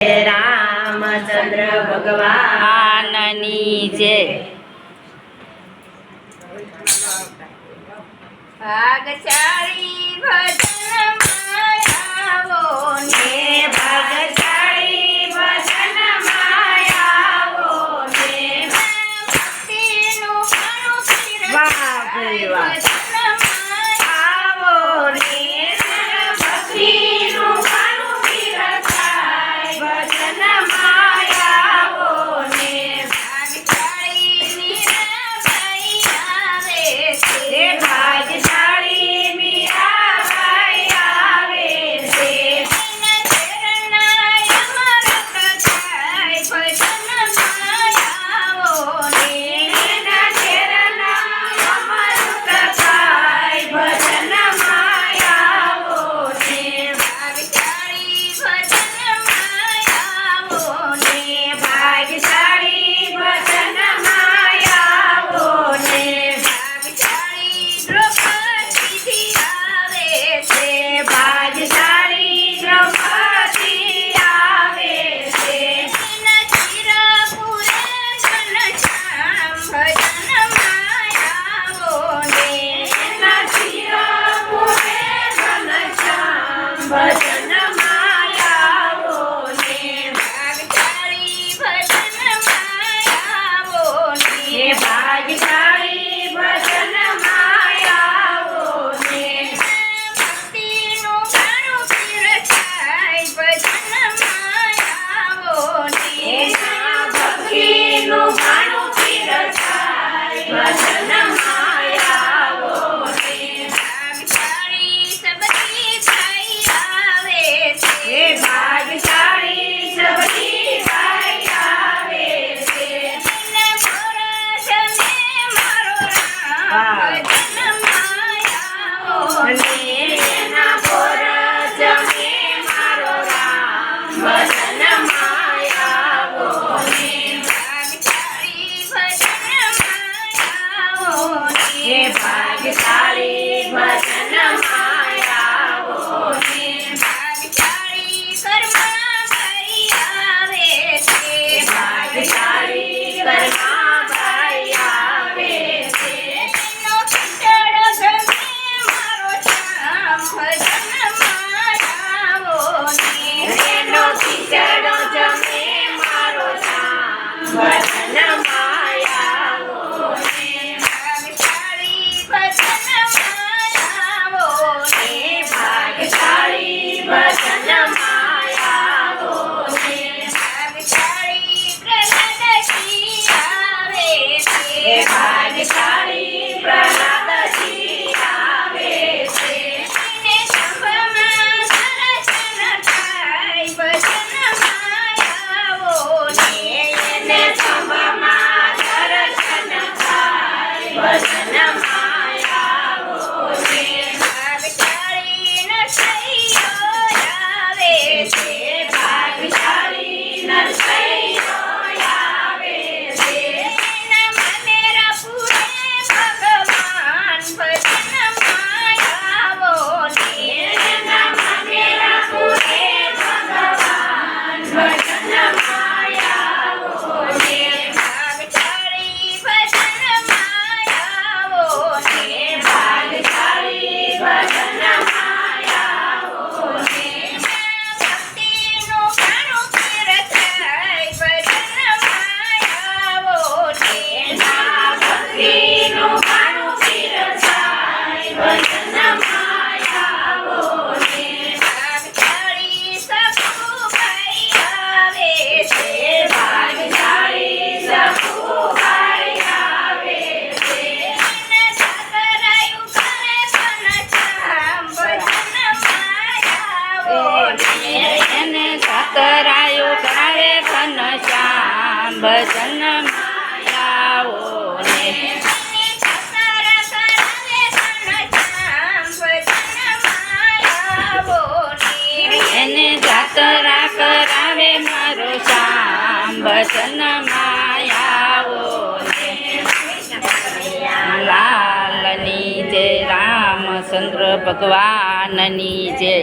રામચંદ્ર ભગવાનની જય. ભાગચારી ભજન માયાવો ને ભાગ ભાગ્યશાળી વચન birthday. ભજન લાવો એને જાતરા કરાવે મારો શ્યામ ભજન માયાઓ લાલની જય રામચંદ્ર ભગવાનની જય